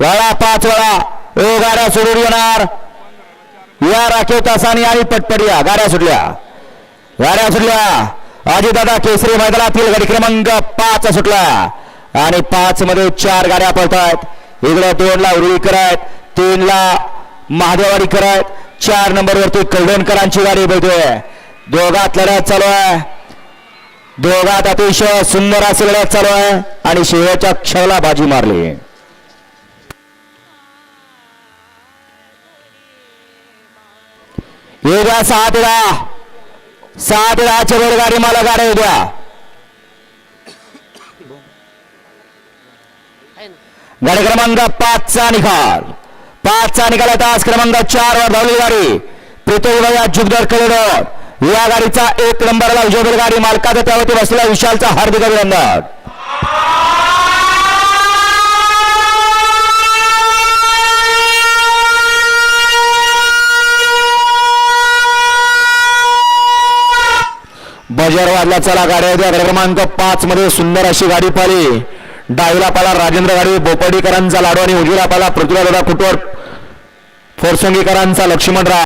वेळा पाच वेळा. ओ गाड्या सोडून येणार. या राखीव तासाने आणि पटपट या गाड्या सुटल्या. गाड्या सुटल्या. अजितदादा केसरी मैदानातील गाडी क्रमांक पाच सुटला. आणि पाच मध्ये चार गाड्या पळतायत. इकडे दोन ला उरुळीकर आहेत. तीन ला महादेवाडीकर आहेत. चार नंबर वरती कलडोणकरांची गाडी बघतोय दोघात लढत चालू आहे. दोघात अतिशय सुंदर अशी लढत चालू आहे. आणि शेवटच्या क्षणाला बाजी मारली. उद्या सहा ते दहा सहा ते दहाच्या वर गाडी मला गाड्या उद्या गाडी क्रमांक पाचचा निकाल. पाचचा निकाल तास क्रमांक चार वर धावली गाडी पृथ्वीया जुगदर कलेडर या गाडीचा एक नंबरला विजय गाडी मालकाचा त्यावरती बसलेला विशालचा हार्दिक अभिनंदन. वाजला चला गाड्या द्या क्रमांक पाच मध्ये सुंदर अशी गाडी पाली डावीला पाला राजेंद्र गाडी बोपडीकरांचा लाडू आणि उजवीला पाला पृथ्वीराज खुटवर फोरसंगीकरांचा लक्ष्मणराव.